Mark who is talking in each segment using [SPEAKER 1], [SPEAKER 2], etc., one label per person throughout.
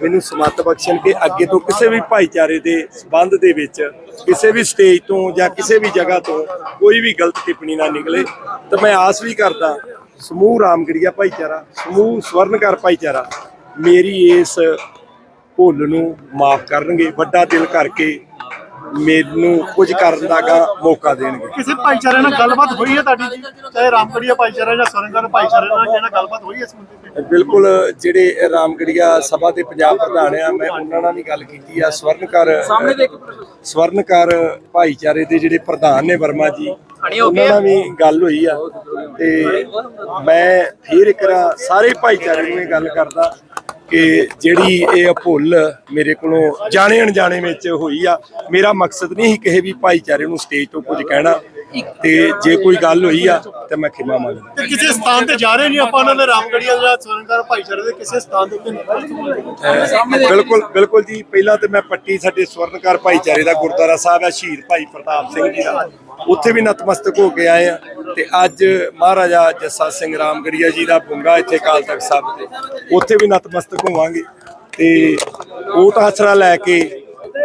[SPEAKER 1] ਮੈਨੂੰ ਸਮੱਤ ਬਖਸ਼ਣ ਕੇ ਅੱਗੇ ਤੋਂ ਕਿਸੇ ਵੀ ਭਾਈਚਾਰੇ ਦੇ ਸਬੰਧ ਦੇ ਵਿੱਚ, ਕਿਸੇ ਵੀ ਸਟੇਜ ਤੋਂ ਜਾਂ ਕਿਸੇ ਵੀ ਜਗ੍ਹਾ ਤੋਂ ਕੋਈ ਵੀ ਗਲਤ ਟਿੱਪਣੀ ਨਾ ਨਿਕਲੇ, ਤਾਂ ਮੈਂ ਆਸ ਵੀ ਕਰਦਾ, ਸਮੂਹ ਰਾਮਗੜੀਆ ਭਾਈਚਾਰਾ, ਸਮੂਹ ਸਵਰਨਕਾਰ ਭਾਈਚਾਰਾ, ਮੇਰੀ ਇਸ ਭੁੱਲ ਨੂੰ ਮਾਫ ਕਰਨਗੇ, ਵੱਡਾ ਦਿਲ ਕਰਕੇ ਮੈਨੂੰ ਕੁਝ ਕਰਨ ਦਾ ਗਾ ਮੌਕਾ ਦੇਣਗੇ।
[SPEAKER 2] ਕਿਸੇ ਭਾਈਚਾਰੇ ਨਾਲ ਗੱਲਬਾਤ ਹੋਈ ਹੈ ਤੁਹਾਡੀ ਜੀ? ਚਾਹੇ ਰਾਮਗੜੀਆ ਭਾਈਚਾਰਾ ਜਾਂ ਸਰੰਗਰ ਭਾਈਚਾਰੇ ਨਾਲ ਨਾਲ ਗੱਲਬਾਤ ਹੋਈ ਹੈ ਇਸ ਮੁੱਦੇ ਤੇ?
[SPEAKER 1] ਬਿਲਕੁਲ ਜਿਹੜੇ ਰਾਮਗੜੀਆ ਸਭਾ ਦੇ ਪੰਜਾਬ ਪ੍ਰਧਾਨ ਆ ਮੈਂ ਉਹਨਾਂ ਨਾਲ ਵੀ ਗੱਲ ਕੀਤੀ ਆ। ਸਵਰਨਕਾਰ ਸਵਰਨਕਾਰ ਭਾਈਚਾਰੇ ਦੇ ਜਿਹੜੇ ਪ੍ਰਧਾਨ ਨੇ ਵਰਮਾ ਜੀ ਉਹਨਾਂ ਨਾਲ ਵੀ ਗੱਲ ਹੋਈ ਆ। ਤੇ ਮੈਂ ਫਿਰ ਇੱਕ ਵਾਰ ਸਾਰੇ ਭਾਈਚਾਰੇ ਨੂੰ ਇਹ ਗੱਲ ਕਰਦਾ ਕਿ ਜਿਹੜੀ ਇਹ ਭੁੱਲ ਮੇਰੇ ਕੋਲੋਂ ਜਾਣੇ ਅਣਜਾਣੇ ਵਿੱਚ ਹੋਈ ਆ, ਮੇਰਾ ਮਕਸਦ ਨਹੀਂ ਸੀ ਕਿਸੇ ਵੀ ਭਾਈਚਾਰੇ ਨੂੰ ਸਟੇਜ ਤੋਂ ਕੁਝ ਕਹਿਣਾ। ਤੇ ਜੇ ਕੋਈ ਗੱਲ ਹੋਈ ਆ ਤੇ ਮੈਂ ਖਿਮਾ ਮੰਗਦਾ
[SPEAKER 2] ਤੇ ਕਿਸੇ ਸਥਾਨ ਤੇ ਜਾ ਰਹੇ ਨਹੀਂ ਆਪਾਂ ਉਹਨਾਂ ਦੇ ਰਾਮਗੜੀਆ ਜਾਂ ਸਰੰਗਰ ਭਾਈਚਾਰੇ ਦੇ ਕਿਸੇ ਸਥਾਨ ਦੇ ਉੱਤੇ
[SPEAKER 1] ਬਿਲਕੁਲ ਬਿਲਕੁਲ ਜੀ। ਪਹਿਲਾਂ ਤੇ ਮੈਂ ਪੱਟੀ ਸਾਡੇ ਸਵਰਨਕਾਰ ਭਾਈਚਾਰੇ ਦਾ ਗੁਰਦੁਆਰਾ ਸਾਹਿਬ ਹੈ ਸ਼ਹੀਦ ਭਾਈ ਪ੍ਰਤਾਪ ਸਿੰਘ ਜੀ ਦਾ। ਉੱਥੇ ਵੀ ਨਤਮਸਤਕ ਹੋ ਕੇ ਆਏ ਆ। ਤੇ ਅੱਜ ਮਹਾਰਾਜਾ ਜੱਸਾ ਸਿੰਘ ਰਾਮਗੜੀਆ ਜੀ ਦਾ ਬੁੰਗਾ ਇੱਥੇ ਕਾਲ ਤਖਤ ਸਾਹਿਬ ਤੇ। ਉੱਥੇ ਵੀ ਨਤਮਸਤਕ ਹੋਵਾਂਗੇ। ਤੇ ਓਟ ਆਸਰਾ ਲੈ ਕੇ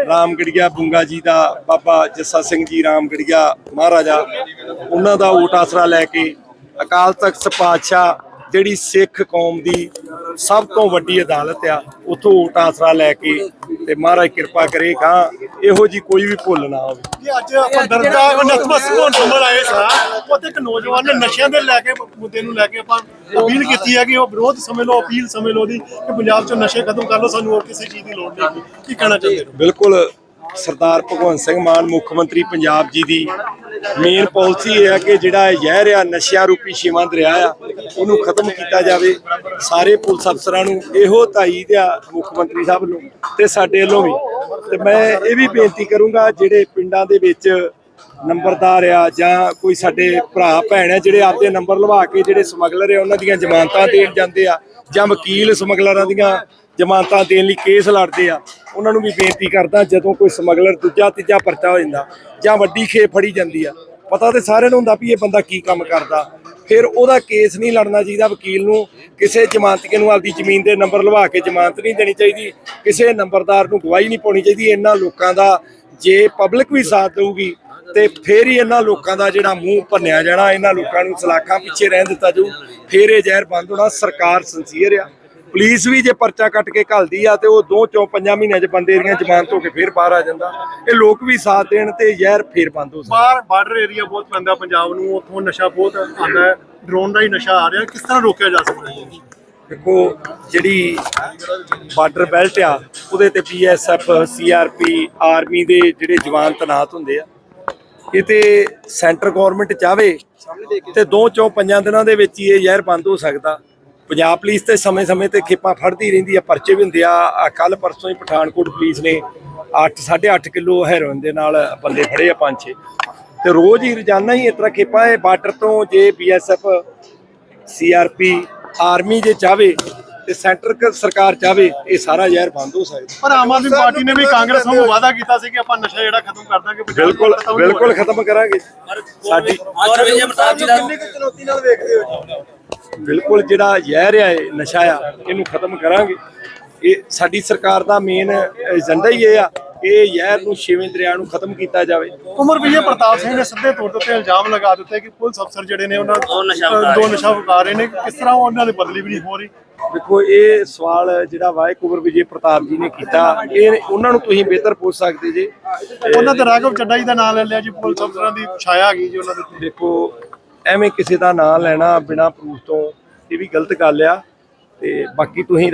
[SPEAKER 1] ਰਾਮਗੜੀਆ ਬੁੰਗਾ ਜੀ ਦਾ ਬਾਬਾ ਜੱਸਾ ਸਿੰਘ ਜੀ ਰਾਮਗੜੀਆ ਮਹਾਰਾਜਾ, ਉਹਨਾਂ ਦਾ ਓਟ ਆਸਰਾ ਲੈ ਕੇ ਅਕਾਲ ਤਖਤ ਪਾਤਸ਼ਾਹ ਜਿਹੜੀ ਸਿੱਖ ਕੌਮ ਦੀ ਸਭ ਤੋਂ ਵੱਡੀ ਅਦਾਲਤ ਆ, ਉਥੋਂ ਓਟ ਆਸਰਾ ਲੈ ਕੇ ਤੇ ਮਹਾਰਾਜ ਕਿਰਪਾ ਕਰੇ ਕਾਂ ਇਹੋ ਜੀ ਕੋਈ ਵੀ ਭੁੱਲ ਨਾ ਹੋਵੇ
[SPEAKER 2] ਕਿ ਅੱਜ ਆਪਾਂ ਦਰਦਾ ਨਤਮਸਤਕ ਹੋਣ ਸੰਭਲ ਆਏ ਸਾਂ ਉੱਥੇ ਇੱਕ ਨੌਜਵਾਨ ਨੇ ਨਸ਼ਿਆਂ ਦੇ ਲੈ ਕੇ ਮੁੱਦੇ ਨੂੰ ਲੈ ਕੇ ਆਪਾਂ ਅਪੀਲ ਕੀਤੀ ਹੈ ਕਿ ਉਹ ਵਿਰੋਧ ਸਮਝ ਲਓ ਅਪੀਲ ਸਮਝ ਲਓ ਦੀ ਕਿ ਪੰਜਾਬ 'ਚੋਂ ਨਸ਼ੇ ਖਤਮ ਕਰ ਲਓ ਸਾਨੂੰ ਹੋਰ ਕਿਸੇ ਚੀਜ਼ ਦੀ ਲੋੜ ਨਹੀਂ। ਕੀ ਕਹਿਣਾ ਚਾਹੁੰਦੇ ਹੋ
[SPEAKER 1] ਬਿਲਕੁਲ ਸਰਦਾਰ ਭਗਵੰਤ ਸਿੰਘ ਮਾਨ, ਮੁੱਖ ਮੰਤਰੀ ਪੰਜਾਬ ਜੀ ਦੀ ਮੇਨ ਪਾਲਿਸੀ ਇਹ ਹੈ ਕਿ ਜਿਹੜਾ ਜ਼ਹਿਰ ਆ, ਨਸ਼ਿਆਂ ਰੂਪੀ ਛੇਵਾਂ ਦਰਿਆ ਆ, ਉਹਨੂੰ ਖਤਮ ਕੀਤਾ ਜਾਵੇ। ਸਾਰੇ ਪੁਲਿਸ ਅਫਸਰਾਂ ਨੂੰ ਇਹੋ ਤਾਈਦ ਆ ਮੁੱਖ ਮੰਤਰੀ ਸਾਹਿਬ ਨੂੰ ਤੇ ਸਾਡੇ ਵੱਲੋਂ ਵੀ। ਤੇ ਮੈਂ ਇਹ ਵੀ ਬੇਨਤੀ ਕਰੂੰਗਾ, ਜਿਹੜੇ ਪਿੰਡਾਂ ਦੇ ਵਿੱਚ ਨੰਬਰਦਾਰ ਆ ਜਾਂ ਕੋਈ ਸਾਡੇ ਭਰਾ, ਭੈਣ ਆ, ਜਿਹੜੇ ਆਪਦੇ ਨੰਬਰ ਲਵਾ ਕੇ ਜਿਹੜੇ ਸਮਗਲਰ ਆ, ਉਹਨਾਂ ਦੀਆਂ ਜ਼ਮਾਨਤਾਂ ਦੇਣ ਜਾਂਦੇ ਆ ਜਾਂ ਵਕੀਲ ਸਮਗਲਰਾਂ ਦੀਆਂ ਜ਼ਮਾਨਤਾਂ ਦੇਣ ਲਈ ਕੇਸ ਲੜਦੇ ਆ ਉਹਨਾਂ ਨੂੰ ਵੀ ਬੇਨਤੀ ਕਰਦਾ ਜਦੋਂ ਕੋਈ ਸਮਗਲਰ ਦੂਜਾ ਤੀਜਾ ਪਰਚਾ ਹੋ ਜਾਂਦਾ ਜਾਂ ਵੱਡੀ ਖੇਪ ਫੜੀ ਜਾਂਦੀ ਆ, ਪਤਾ ਤੇ ਸਾਰਿਆਂ ਨੂੰ ਹੁੰਦਾ ਵੀ ਇਹ ਬੰਦਾ ਕੀ ਕੰਮ ਕਰਦਾ। ਫਿਰ ਉਹਦਾ ਕੇਸ ਨਹੀਂ ਲੜਨਾ ਚਾਹੀਦਾ ਵਕੀਲ ਨੂੰ, ਕਿਸੇ ਜ਼ਮਾਨਤੀਏ ਨੂੰ ਆਪਦੀ ਜ਼ਮੀਨ ਦੇ ਨੰਬਰ ਲਵਾ ਕੇ ਜ਼ਮਾਨਤ ਨਹੀਂ ਦੇਣੀ ਚਾਹੀਦੀ, ਕਿਸੇ ਨੰਬਰਦਾਰ ਨੂੰ ਗਵਾਹੀ ਨਹੀਂ ਪਾਉਣੀ ਚਾਹੀਦੀ, ਇਹਨਾਂ ਲੋਕਾਂ ਦਾ ਜੇ ਪਬਲਿਕ ਵੀ ਸਾਥ ਦੇਊਗੀ ਤੇ ਫੇਰ ਹੀ ਇਹਨਾਂ ਲੋਕਾਂ ਦਾ ਜਿਹੜਾ ਮੂੰਹ ਭੰਨਿਆ ਜਾਣਾ, ਇਹਨਾਂ ਲੋਕਾਂ ਨੂੰ ਸਲਾਖਾਂ ਪਿੱਛੇ ਰਹਿਣ ਦਿੱਤਾ ਜਾਊ, ਫੇਰ ਇਹ ਜ਼ਹਿਰ ਬੰਦ ਹੋਣਾ ਸਰਕਾਰ ਸੰਸੀਅਰ ਆ। ਪੁਲਿਸ ਵੀ ਜੇ ਪਰਚਾ ਕੱਟ ਕੇ ਘਲਦੀ ਆ ਤੇ ਉਹ ਦੋ ਚੋਂ ਪੰਜਾਂ ਮਹੀਨਿਆਂ 'ਚ ਬੰਦੇ ਦੀਆਂ ਜ਼ਮਾਨਤ ਹੋ ਕੇ ਫੇਰ ਬਾਹਰ ਆ ਜਾਂਦਾ। ਇਹ ਲੋਕ ਵੀ ਸਾਥ ਦੇਣ ਤੇ ਜ਼ਹਿਰ ਫੇਰ ਬੰਦ ਹੋ ਸਕਦਾ।
[SPEAKER 2] ਬਾਹਰ ਬਾਰਡਰ ਏਰੀਆ ਬਹੁਤ ਪੈਂਦਾ ਪੰਜਾਬ ਨੂੰ ਉੱਥੋਂ ਨਸ਼ਾ ਬਹੁਤ ਆਉਂਦਾ ਹੈ। ਡਰੋਨ ਦਾ ਹੀ ਨਸ਼ਾ ਆ ਰਿਹਾ। ਕਿਸ ਤਰ੍ਹਾਂ ਰੋਕਿਆ ਜਾ ਸਕਦਾ ਹੈ?
[SPEAKER 1] ਦੇਖੋ ਜਿਹੜੀ ਬਾਰਡਰ ਬੈਲਟ ਆ ਉਹਦੇ ਤੇ ਪੀਐਸਐਫ ਸੀਆਰਪੀ ਆਰਮੀ ਦੇ ਜਿਹੜੇ ਜਵਾਨ ਤੈਨਾਤ ਹੁੰਦੇ ਆ ਇਹ ਤੇ ਸੈਂਟਰ ਗਵਰਨਮੈਂਟ ਚਾਵੇ ਤੇ ਦੋ ਚੋਂ ਪੰਜਾਂ ਦਿਨਾਂ ਦੇ ਵਿੱਚ ਹੀ ਇਹ ਜ਼ਹਿਰ ਬੰਦ ਹੋ ਸਕਦਾ। ਪੰਜਾਬ ਪੁਲਿਸ ਤੇ ਸਮੇਂ-ਸਮੇਂ ਤੇ ਖੇਪਾਂ ਫੜਦੀ ਰਹਿੰਦੀ ਆ ਪਰਚੇ ਵੀ ਹੁੰਦੇ ਆ। ਕੱਲ ਪਰਸੋਂ ਹੀ ਪਠਾਨਕੋਟ ਪੁਲਿਸ ਨੇ 8 8.5 ਕਿਲੋ ਹੈਰੋਇਨ ਦੇ ਨਾਲ ਬੰਦੇ ਫੜੇ ਆ ਪੰਜ ਛੇ। ਤੇ ਰੋਜ਼ ਹੀ ਰੋਜ਼ਾਨਾ ਹੀ ਇਸ ਤਰ੍ਹਾਂ ਖੇਪਾਂ ਇਹ ਬਾਰਡਰ ਤੋਂ ਜੇ ਬੀਐਸਐਫ ਸੀਆਰਪੀ ਆਰਮੀ ਜੇ ਚਾਵੇ ਤੇ ਸੈਂਟਰ ਸਰਕਾਰ ਚਾਵੇ ਇਹ ਸਾਰਾ ਜ਼ਹਿਰ ਬੰਦ ਹੋ ਸਕਦਾ।
[SPEAKER 2] ਪਰ ਆਮ ਆਦਮੀ ਪਾਰਟੀ ਨੇ ਵੀ ਕਾਂਗਰਸ ਨੂੰ ਵਾਅਦਾ ਕੀਤਾ ਸੀ ਕਿ ਆਪਾਂ ਨਸ਼ਾ ਜਿਹੜਾ ਖਤਮ ਕਰ ਦਾਂਗੇ
[SPEAKER 1] ਬਿਲਕੁਲ ਬਿਲਕੁਲ। ਖਤਮ ਕਰਾਂਗੇ। ਸਾਡੀ
[SPEAKER 3] ਔਰ ਵਿਜੇ ਪ੍ਰਤਾਪ ਜੀ ਦਾ
[SPEAKER 2] ਚੁਣੌਤੀ ਨਾਲ ਵੇਖਦੇ ਹੋ
[SPEAKER 1] ਬਿਲਕੁਲ ਜਿਹੜਾ ਜ਼ਹਿਰ ਆ ਇਹ ਨਸ਼ਾ ਆ ਇਹਨੂੰ ਖਤਮ ਕਰਾਂਗੇ। ਇਹ ਸਾਡੀ ਸਰਕਾਰ ਦਾ ਮੇਨ ਏਜੰਡਾ ਹੀ ਇਹ ਆ ਕਿ ਇਹ ਜ਼ਹਿਰ ਨੂੰ ਛੇਵੇਂ ਦਰਿਆ ਨੂੰ ਖਤਮ ਕੀਤਾ ਜਾਵੇ।
[SPEAKER 2] ਉਮਰ ਵਿਜੇ ਪ੍ਰਤਾਪ ਸਿੰਘ ਨੇ ਸਿੱਧੇ ਤੌਰ ਤੇ ਇਲਜ਼ਾਮ ਲਗਾ ਦਿੱਤੇ ਕਿ ਪੁਲਿਸ ਅਫਸਰ ਜਿਹੜੇ ਨੇ ਉਹਨਾਂ
[SPEAKER 3] ਉਹ ਨਸ਼ਾ ਵਿਕਾ
[SPEAKER 2] ਦੋ ਨਸ਼ਾ ਵਿਕਾ ਰਹੇ ਨੇ। ਕਿਸ ਤਰ੍ਹਾਂ ਉਹਨਾਂ ਦੀ ਬਦਲੀ ਵੀ ਨਹੀਂ ਹੋ ਰਹੀ?
[SPEAKER 1] ਦੇਖੋ ਇਹ ਸਵਾਲ ਜਿਹੜਾ ਵਾ ਇਹ ਕੁਬਰ ਵਿਜੇ ਪ੍ਰਤਾਪ ਜੀ ਨੇ ਕੀਤਾ। ਇਹ ਉਹਨਾਂ ਨੂੰ ਤੁਸੀਂ ਬਿਹਤਰ ਪੁੱਛ ਸਕਦੇ ਜੇ।
[SPEAKER 2] ਉਹਨਾਂ ਤੇ ਰਾਘਵ ਚੱਡਾ ਜੀ ਦਾ ਨਾਮ ਲੈ ਲਿਆ ਜੀ ਪੁਲਿਸ ਅਫਸਰਾਂ ਦੀ ਛਾਇਆ ਆ ਗਈ ਜੀ ਉਹਨਾਂ ਦੇ।
[SPEAKER 1] ਦੇਖੋ ਐਵੇਂ ਕਿਸੇ ਦਾ ਨਾਂ ਲੈਣਾ ਬਿਨਾਂ ਪ੍ਰੂਫ ਤੋਂ ਇਹ ਵੀ ਗਲਤ ਗੱਲ ਆ। ਤੇ ਬਾਕੀ ਤੁਸੀਂ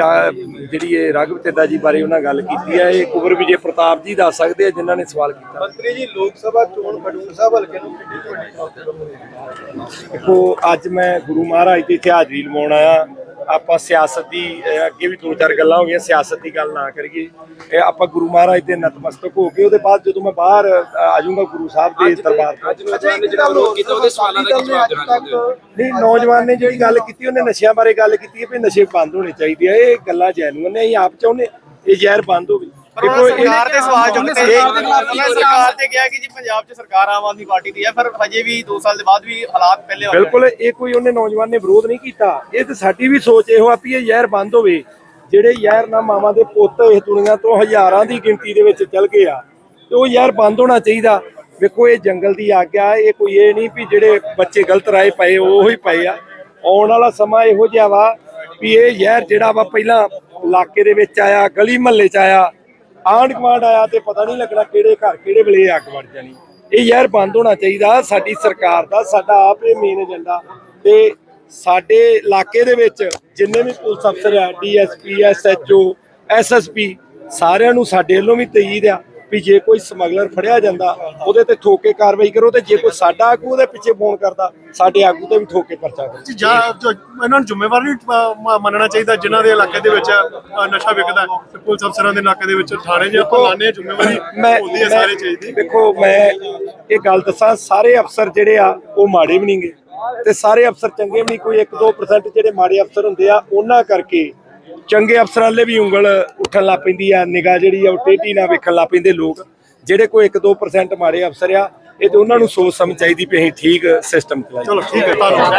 [SPEAKER 1] ਜਿਹੜੀ ਇਹ ਰਾਘਵ ਚੱਡਾ ਜੀ ਬਾਰੇ ਉਹਨਾਂ ਗੱਲ ਕੀਤੀ ਹੈ ਇਹ ਕੁਬਰ ਵਿਜੇ ਪ੍ਰਤਾਪ ਜੀ ਦੱਸ ਸਕਦੇ ਆ ਜਿਨ੍ਹਾਂ ਨੇ ਸਵਾਲ ਕੀਤਾ।
[SPEAKER 3] ਮੰਤਰੀ ਜੀ ਲੋਕ ਸਭਾ ਚੋਣ ਖਡੂਰ ਸਾਹਿਬ ਹਲਕੇ ਨੂੰ ਕਿੰਨੀ ਕਾਉਂਸਲ
[SPEAKER 1] ਦੇਖੋ ਅੱਜ ਮੈਂ ਗੁਰੂ ਮਹਾਰਾਜ ਦੀ ਇੱਥੇ ਹਾਜ਼ਰੀ ਲਵਾਉਣ ਆਇਆ। ਆਪਾਂ ਸਿਆਸਤ ਦੀ ਅੱਗੇ ਵੀ ਦੋ ਚਾਰ ਗੱਲਾਂ ਹੋ ਗਈਆਂ ਸਿਆਸਤ ਦੀ ਗੱਲ ਨਾ ਕਰੀਏ। ਇਹ ਆਪਾਂ ਗੁਰੂ ਮਹਾਰਾਜ ਦੇ ਨਤਮਸਤਕ ਹੋ ਕੇ ਉਹਦੇ ਬਾਅਦ ਜਦੋਂ ਮੈਂ ਬਾਹਰ ਆ ਜਾਊਂਗਾ ਗੁਰੂ ਸਾਹਿਬ ਦੇ ਦਰਬਾਰ ਤੋਂ।
[SPEAKER 3] ਅੱਜ ਨੌਜਵਾਨ ਨੇ ਜਿਹੜਾ ਵਿਰੋਧ ਕੀਤਾ ਉਹਦੇ ਸਵਾਲਾਂ ਦਾ ਕੀ ਜਵਾਬ ਦੇਣਾ ਚਾਹੁੰਦੇ ਹੋ?
[SPEAKER 1] ਨਹੀਂ ਨੌਜਵਾਨ ਨੇ ਜਿਹੜੀ ਗੱਲ ਕੀਤੀ ਉਹਨੇ ਨਸ਼ਿਆਂ ਬਾਰੇ ਗੱਲ ਕੀਤੀ ਹੈ ਵੀ ਨਸ਼ੇ ਬੰਦ ਹੋਣੇ ਚਾਹੀਦੇ ਆ ਇਹ ਗੱਲਾਂ ਜੈਨੂਨ ਨੇ ਅਸੀਂ ਆਪ ਚਾਹੁੰਦੇ ਇਹ ਜ਼ਹਿਰ ਬੰਦ ਹੋਵੇ। ਦੇਖੋ
[SPEAKER 4] ਸਰਕਾਰ ਦੇ ਸਵਾਲ ਚੁੱਕਦੇ ਉਹਨਾਂ ਸਰਕਾਰ ਤੇ ਕਿਹਾ ਕਿ ਜੀ ਪੰਜਾਬ 'ਚ ਸਰਕਾਰ ਆਮ ਆਦਮੀ ਪਾਰਟੀ ਦੀ ਹੈ ਫਿਰ ਹਜੇ ਵੀ 2 ਸਾਲ ਦੇ ਬਾਅਦ ਵੀ ਹਾਲਾਤ ਪਹਿਲੇ ਵਾਲੇ
[SPEAKER 1] ਬਿਲਕੁਲ ਇਹ ਕੋਈ ਉਹਨੇ ਨੌਜਵਾਨ ਨੇ ਵਿਰੋਧ ਨਹੀਂ ਕੀਤਾ। ਇਹ ਤੇ ਸਾਡੀ ਵੀ ਸੋਚ ਇਹੋ ਆ ਵੀ ਇਹ ਜ਼ਹਿਰ ਬੰਦ ਹੋਵੇ। ਜਿਹੜੇ ਜ਼ਹਿਰ ਨਾ ਮਾਵਾਂ ਦੇ ਪੁੱਤ ਇਸ ਦੁਨੀਆ ਤੋਂ ਹਜ਼ਾਰਾਂ ਦੀ ਗਿਣਤੀ ਦੇ ਵਿੱਚ ਚਲ ਗਏ ਆ ਤੇ ਉਹ ਜ਼ਹਿਰ ਬੰਦ ਹੋਣਾ ਚਾਹੀਦਾ। ਵੇਖੋ ਇਹ ਜੰਗਲ ਦੀ ਆਗਿਆ ਇਹ ਕੋਈ ਇਹ ਨਹੀਂ ਵੀ ਜਿਹੜੇ ਬੱਚੇ ਗਲਤ ਰਾਏ ਪਏ ਉਹ ਹੀ ਪਏ ਆ। ਆਉਣ ਵਾਲਾ ਸਮਾਂ ਇਹੋ ਜਿਹਾ ਵਾ ਵੀ ਇਹ ਜ਼ਹਿਰ ਜਿਹੜਾ ਵਾ ਪਹਿਲਾਂ ਇਲਾਕੇ ਦੇ ਵਿੱਚ ਆਇਆ ਗਲੀ ਮਹੱਲੇ 'ਚ ਆਇਆ ਆਂਢ ਗੁਆਂਢ ਆਇਆ ਤੇ ਪਤਾ ਨਹੀਂ ਲੱਗਣਾ ਕਿਹੜੇ ਘਰ, ਕਿਹੜੇ ਵੇਲੇ ਅੱਗ ਵੜ ਜਾਣੀ। ਇਹ ਯਾਰ ਬੰਦ ਹੋਣਾ ਚਾਹੀਦਾ, ਸਾਡੀ ਸਰਕਾਰ ਦਾ, ਸਾਡਾ ਆਪ ਇਹ ਮੇਨ ਏਜੰਡਾ ਤੇ ਸਾਡੇ ਇਲਾਕੇ ਦੇ ਵਿੱਚ ਜਿੰਨੇ ਵੀ ਪੁਲਿਸ ਅਫਸਰ ਆ ਡੀਐਸਪੀ ਐਸਐਚਓ ਐਸਐਸਪੀ ਸਾਰਿਆਂ ਨੂੰ ਸਾਡੇ ਵੱਲੋਂ ਵੀ ਤਈਦ ਆ। ਵੀ ਜੇ ਕੋਈ ਸਮਗਲਰ ਫੜਿਆ ਜਾਂਦਾ ਉਹਦੇ ਤੇ ਠੋਕ ਕਾਰਵਾਈ ਕਰੋ ਤੇ ਜੇ ਕੋਈ ਸਾਡਾ ਆਗੂ ਉਹਦੇ ਪਿੱਛੇ ਫੋਨ ਕਰਦਾ ਸਾਡੇ ਆਗੂ ਤੇ ਵੀ ਠੋਕ ਪਰਚਾ ਕਰੋ।
[SPEAKER 2] ਜੀ ਇਹਨਾਂ ਨੂੰ ਜ਼ਿੰਮੇਵਾਰ ਨਹੀਂ ਮੰਨਣਾ ਚਾਹੀਦਾ ਜਿਨ੍ਹਾਂ ਦੇ ਇਲਾਕੇ ਦੇ ਵਿੱਚ ਨਸ਼ਾ ਵਿਕਦਾ ਹੈ। ਤੇ ਪੁਲਿਸ ਅਫਸਰਾਂ ਦੇ ਇਲਾਕੇ ਦੇ ਵਿੱਚ ਥਾਣੇ ਜੇ ਆਪਾਂ ਲਾਣੇ ਜ਼ਿੰਮੇਵਾਰੀ
[SPEAKER 1] ਮੈਂ
[SPEAKER 2] ਹੁੰਦੀ ਹੈ ਸਾਰੇ ਚੀਜ਼ ਦੀ
[SPEAKER 1] ਦੇਖੋ ਮੈਂ ਇਹ ਗੱਲ ਦੱਸਾਂ ਸਾਰੇ ਅਫਸਰ ਜਿਹੜੇ ਆ ਉਹ ਮਾੜੇ ਵੀ ਨਹੀਂਗੇ। ਤੇ ਸਾਰੇ ਅਫਸਰ ਚੰਗੇ ਵੀ ਨਹੀਂ ਕੋਈ 1-2% ਜਿਹੜੇ ਮਾੜੇ ਅਫਸਰ ਹੁੰਦੇ ਆ ਉਹਨਾਂ ਕਰਕੇ ਚੰਗੇ ਅਫਸਰਾਂ ਲਈ ਵੀ ਉਂਗਲ ਉੱਠਣ ਲੱਗ ਪੈਂਦੀ ਆ, ਨਿਗਾਹ ਜਿਹੜੀ ਆ ਉਹ ਟੇਢੀ ਨਾਲ ਵੇਖਣ ਲੱਗ ਪੈਂਦੇ ਲੋਕ। ਜਿਹੜੇ ਕੋਈ 1-2% ਮਾੜੇ ਅਫਸਰ ਆ, ਇਹ ਤੇ ਉਹਨਾਂ ਨੂੰ ਸੋਚ ਸਮਝ ਚਾਹੀਦੀ ਵੀ ਅਸੀਂ ਠੀਕ ਸਿਸਟਮ ਚਲਾਈਏ।
[SPEAKER 2] ਚਲੋ, ਠੀਕ ਹੈ, ਧੰਨਵਾਦ।